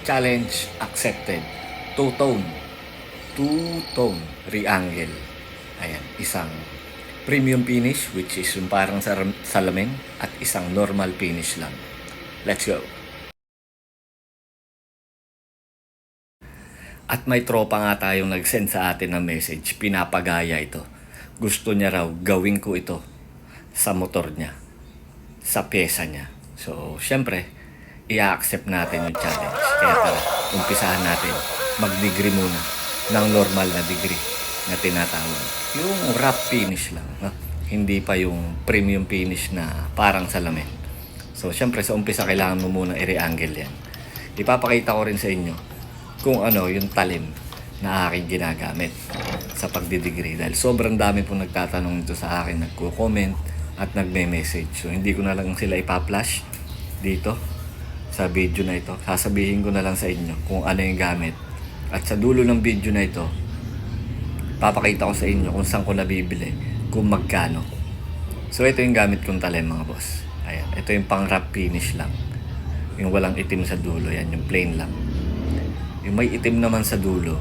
Challenge accepted. Two-tone. Two-tone re-angle. Ayan, isang premium finish which is yung parang salamin at isang normal finish lang. Let's go. At may tropa nga tayong nag-send sa atin ng message, pinapagaya ito. Gusto niya raw gawin ko ito sa motor niya, sa pyesa niya. So, syempre, i-accept natin yung challenge. Kaya tara, umpisahan natin. Mag-degree muna ng normal na degree na tinatawag. Yung wrap finish lang. No? Hindi pa yung premium finish na parang salamin. So, syempre, sa umpisa, kailangan mo muna i-re-angle yan. Ipapakita ko rin sa inyo kung ano yung talim na aking ginagamit sa pagdidegree. Dahil sobrang dami pong nagtatanong dito sa akin, nagko-comment at nagme-message. So, hindi ko na lang sila ipa-flash dito sa video na ito. Sasabihin ko na lang sa inyo kung ano yung gamit. At sa dulo ng video na ito, papakita ko sa inyo kung saan ko nabibili, kung magkano. So, ito yung gamit kong talim mga boss. Ayan, ito yung pang wrap finish lang. Yung walang itim sa dulo, yan, yung plain lang. Yung may itim naman sa dulo,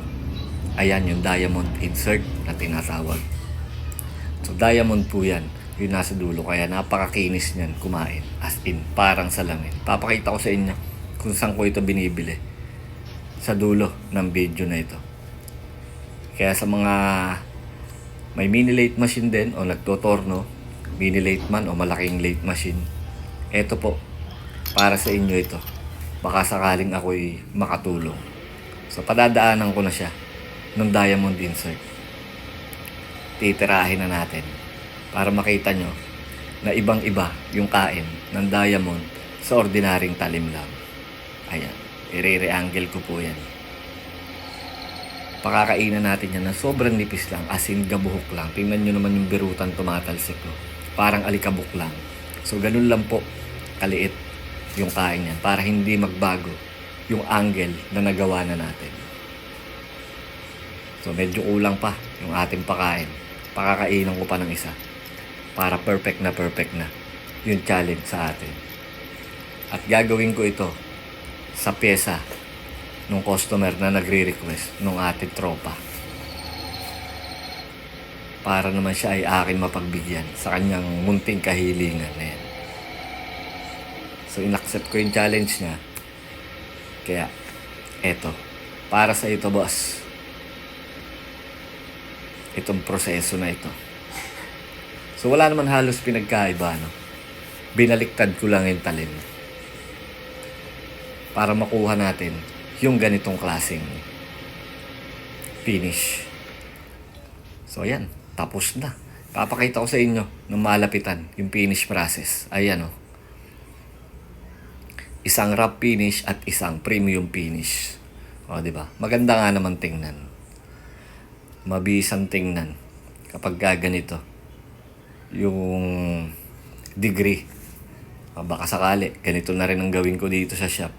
ayan yung diamond insert na tinatawag. So diamond po yan, yung nasa dulo. Kaya napakakinis niyan kumain. As in, parang salamin. Papakita ko sa inyo kung saan ko ito binibili. Sa dulo ng video na ito. Kaya sa mga may mini late machine din o nagtotorno, mini late man o malaking late machine, eto po, para sa inyo ito. Baka sakaling ako'y makatulong. So, padadaanan ko na siya ng diamond insert. Titirahin na natin para makita nyo na ibang-iba yung kain ng diamond sa ordinaryong talim lang. Ayan, i-re-angle ko po yan. Pakakainan natin yan na sobrang nipis lang, as in gabuhok lang. Tingnan nyo naman yung birutan tumatalsik ko. Parang alikabok lang. So, ganun lang po kaliit yung kain yan para hindi magbago yung angle na nagawa na natin. So medyo kulang pa yung ating pakain. Pakakainan ko pa ng isa para perfect na perfect na yung challenge sa atin. At gagawin ko ito sa pyesa nung customer na nagre-request nung ating tropa. Para naman siya ay akin mapagbigyan sa kanyang munting kahilingan na yan. So, inaccept ko yung challenge niya. Kaya, eto. Para sa ito, boss. Itong proseso na ito. So, wala naman halos pinagkaiba, no? Binaliktad ko lang yung talim. Para makuha natin yung ganitong klaseng finish. So, ayan. Tapos na. Papakita ko sa inyo ng malapitan yung finish process. Ayan, oh isang wrap finish at isang premium finish. O, di ba? Maganda nga naman tingnan. Mabisang tingnan kapag gaganito. Yung degree. O, baka sakali, ganito na rin ang gawin ko dito sa shop.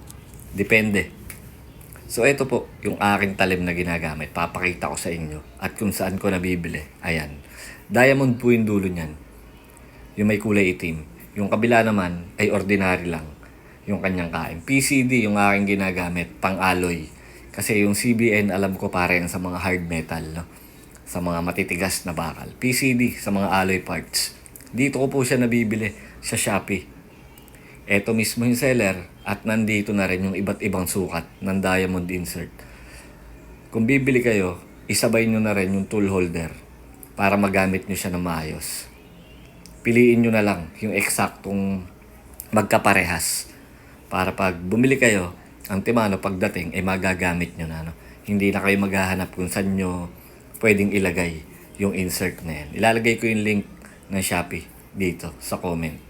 Depende. So, ito po, yung aking talim na ginagamit. Papakita ko sa inyo at kung saan ko nabibili. Ayan. Diamond po yung dulo niyan. Yung may kulay itim. Yung kabila naman ay ordinary lang yung kanyang kain. PCD yung aking ginagamit, pang-alloy. Kasi yung CBN, alam ko pare sa mga hard metal, no? Sa mga matitigas na bakal. PCD sa mga alloy parts. Dito ko po siya nabibili sa Shopee. Ito mismo yung seller at nandito na rin yung iba't ibang sukat ng diamond insert. Kung bibili kayo, isabay nyo na rin yung tool holder para magamit nyo siya ng maayos. Piliin nyo na lang yung eksaktong magkaparehas para pag bumili kayo, ang timano pagdating ay magagamit nyo na. No? Hindi na kayo maghahanap kung saan nyo pwedeng ilagay yung insert na yan. Ilalagay ko yung link ng Shopee dito sa comment.